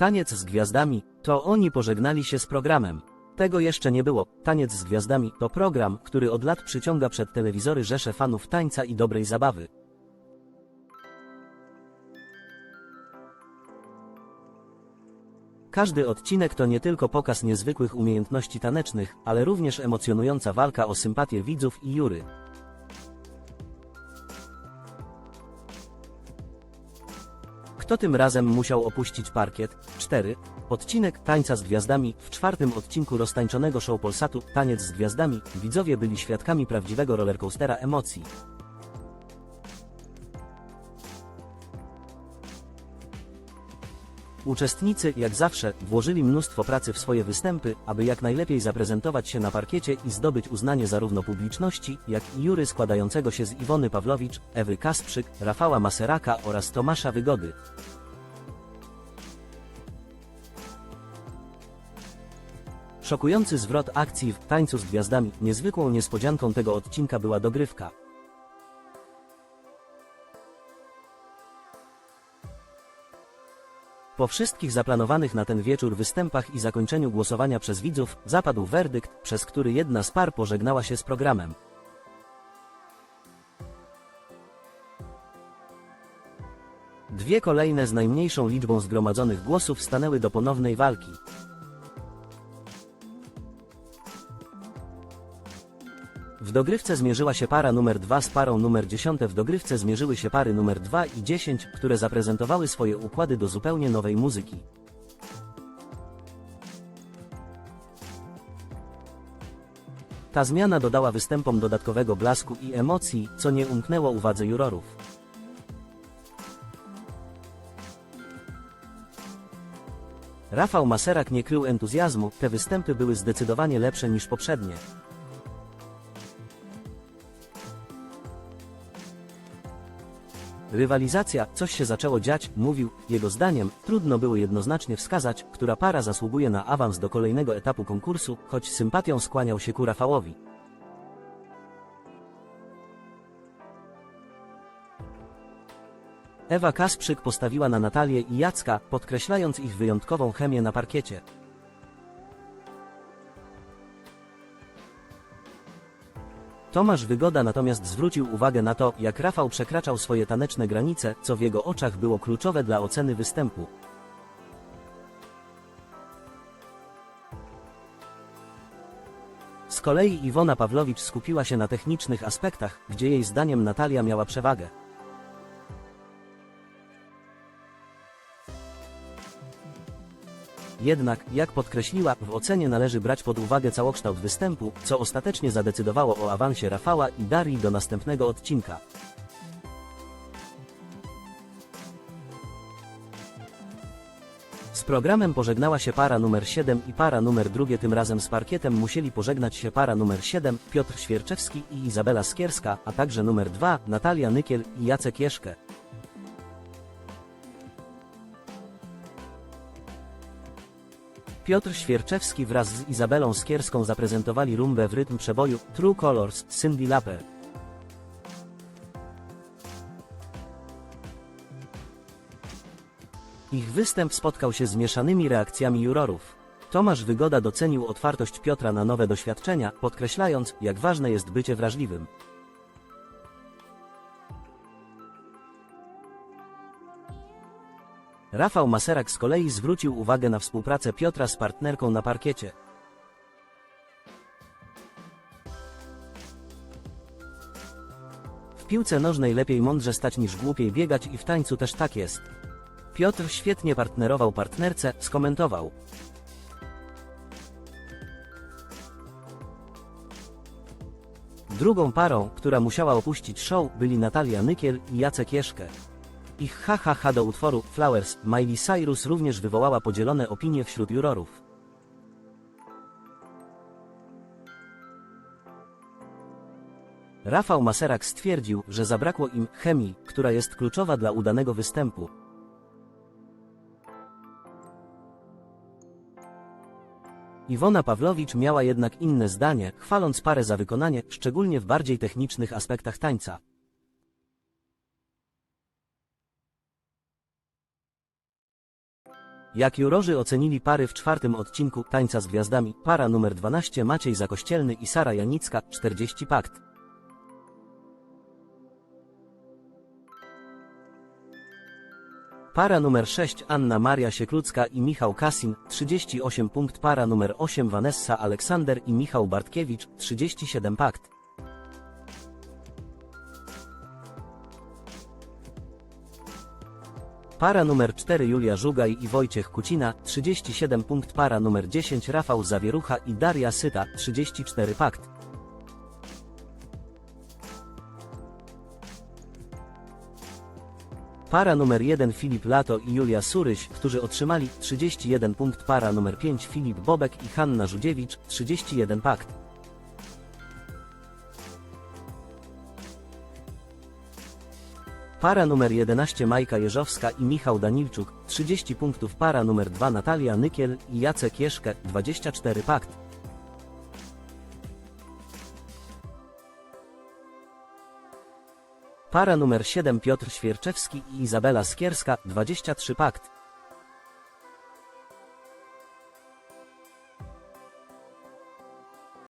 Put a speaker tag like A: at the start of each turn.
A: Taniec z gwiazdami, to oni pożegnali się z programem. Tego jeszcze nie było. Taniec z gwiazdami to program, który od lat przyciąga przed telewizory rzesze fanów tańca i dobrej zabawy. Każdy odcinek to nie tylko pokaz niezwykłych umiejętności tanecznych, ale również emocjonująca walka o sympatię widzów i jury. Kto tym razem musiał opuścić parkiet? 4. Odcinek Tańca z Gwiazdami. W czwartym odcinku roztańczonego show Polsatu Taniec z Gwiazdami widzowie byli świadkami prawdziwego rollercoastera emocji. Uczestnicy, jak zawsze, włożyli mnóstwo pracy w swoje występy, aby jak najlepiej zaprezentować się na parkiecie i zdobyć uznanie zarówno publiczności, jak i jury składającego się z Iwony Pawlowicz, Ewy Kasprzyk, Rafała Maseraka oraz Tomasza Wygody. Szokujący zwrot akcji w Tańcu z Gwiazdami, niezwykłą niespodzianką tego odcinka była dogrywka. Po wszystkich zaplanowanych na ten wieczór występach i zakończeniu głosowania przez widzów, zapadł werdykt, przez który jedna z par pożegnała się z programem. Dwie kolejne z najmniejszą liczbą zgromadzonych głosów stanęły do ponownej walki. W dogrywce zmierzyła się para numer 2 z parą numer 10. W dogrywce zmierzyły się pary numer 2 i 10, które zaprezentowały swoje układy do zupełnie nowej muzyki. Ta zmiana dodała występom dodatkowego blasku i emocji, co nie umknęło uwadze jurorów. Rafał Maserak nie krył entuzjazmu, te występy były zdecydowanie lepsze niż poprzednie. Rywalizacja, coś się zaczęło dziać, mówił, jego zdaniem, trudno było jednoznacznie wskazać, która para zasługuje na awans do kolejnego etapu konkursu, choć sympatią skłaniał się ku Rafałowi. Ewa Kasprzyk postawiła na Natalię i Jacka, podkreślając ich wyjątkową chemię na parkiecie. Tomasz Wygoda natomiast zwrócił uwagę na to, jak Rafał przekraczał swoje taneczne granice, co w jego oczach było kluczowe dla oceny występu. Z kolei Iwona Pawlowicz skupiła się na technicznych aspektach, gdzie jej zdaniem Natalia miała przewagę. Jednak, jak podkreśliła, w ocenie należy brać pod uwagę całokształt występu, co ostatecznie zadecydowało o awansie Rafała i Darii do następnego odcinka. Z programem pożegnała się para numer 7 i para numer drugie tym razem z parkietem musieli pożegnać się para numer 7, Piotr Świerczewski i Izabela Skierska, a także numer 2, Natalia Nykiel i Jacek Jeszkę. Piotr Świerczewski wraz z Izabelą Skierską zaprezentowali rumbę w rytm przeboju True Colors Cindy Lauper. Ich występ spotkał się z mieszanymi reakcjami jurorów. Tomasz Wygoda docenił otwartość Piotra na nowe doświadczenia, podkreślając, jak ważne jest bycie wrażliwym. Rafał Maserak z kolei zwrócił uwagę na współpracę Piotra z partnerką na parkiecie. W piłce nożnej lepiej mądrze stać niż głupiej biegać i w tańcu też tak jest. Piotr świetnie partnerował partnerce, skomentował. Drugą parą, która musiała opuścić show, byli Natalia Nykiel i Jacek Jeszkę. Ich ha-ha-ha do utworu Flowers Miley Cyrus również wywołała podzielone opinie wśród jurorów. Rafał Maserak stwierdził, że zabrakło im chemii, która jest kluczowa dla udanego występu. Iwona Pawlowicz miała jednak inne zdanie, chwaląc parę za wykonanie, szczególnie w bardziej technicznych aspektach tańca. Jak jurorzy ocenili pary w czwartym odcinku Tańca z Gwiazdami, para numer 12 Maciej Zakościelny i Sara Janicka, 40 pakt. Para numer 6 Anna Maria Sieklucka i Michał Kasin, 38 punkt. Para numer 8 Vanessa Aleksander i Michał Bartkiewicz, 37 pakt. Para numer 4 Julia Żugaj i Wojciech Kucina, 37 punkt. Para numer 10 Rafał Zawierucha i Daria Syta, 34 pakt. Para numer 1 Filip Lato i Julia Suryś, którzy otrzymali 31 punkt. Para numer 5 Filip Bobek i Hanna Żudziewicz, 31 pakt. Para numer 11 Majka Jeżowska i Michał Danilczuk, 30 punktów. Para numer 2 Natalia Nykiel i Jacek Jeszkę, 24 pakt. Para numer 7 Piotr Świerczewski i Izabela Skierska, 23 pakt.